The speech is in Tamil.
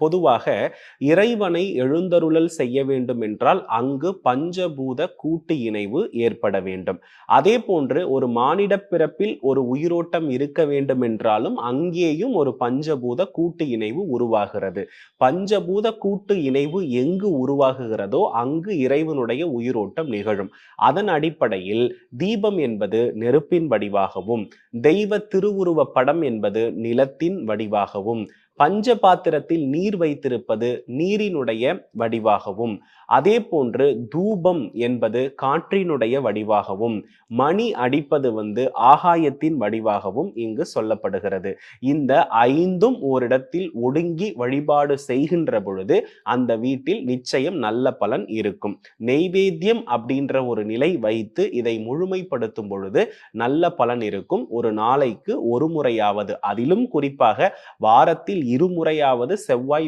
பொதுவாக இறைவனை எழுந்தருளல் செய்ய வேண்டும் என்றால் அங்கு பஞ்சபூத கூட்டு இணைவு ஏற்பட வேண்டும். அதே போன்று ஒரு மானிட பிறப்பில் ஒரு உயிரோட்டம் இருக்க வேண்டும் என்றாலும் அங்கேயும் ஒரு பஞ்சபூத கூட்டு இணைவு உருவாகிறது. பஞ்சபூத கூட்டு இணைவு எங்கு உருவாகுகிறதோ அங்கு இறைவனுடைய உயிரோட்டம் நிகழும். அதன் அடிப்படையில் தீபம் என்பது நெருப்பின் வடிவாகவும் தெய்வ திருவுருவ படம் என்பது நிலத்தின் வடிவாகவும் பஞ்ச பாத்திரத்தில் நீர் வைத்திருப்பது நீரினுடைய வடிவாகவும் அதே போன்று தூபம் என்பது காற்றினுடைய வடிவாகவும் மணி அடிப்பது வந்து ஆகாயத்தின் வடிவாகவும் இங்கு சொல்லப்படுகிறது. இந்த ஐந்தும் ஓரிடத்தில் ஒடுங்கி வழிபாடு செய்கின்ற பொழுது அந்த வீட்டில் நிச்சயம் நல்ல பலன் இருக்கும். நெய்வேத்தியம் அப்படின்ற ஒரு நிலை வைத்து இதை முழுமைப்படுத்தும் பொழுது நல்ல பலன் இருக்கும். ஒரு நாளைக்கு ஒரு முறையாவது அதிலும் குறிப்பாக வாரத்தில் இருமுறையாவது செவ்வாய்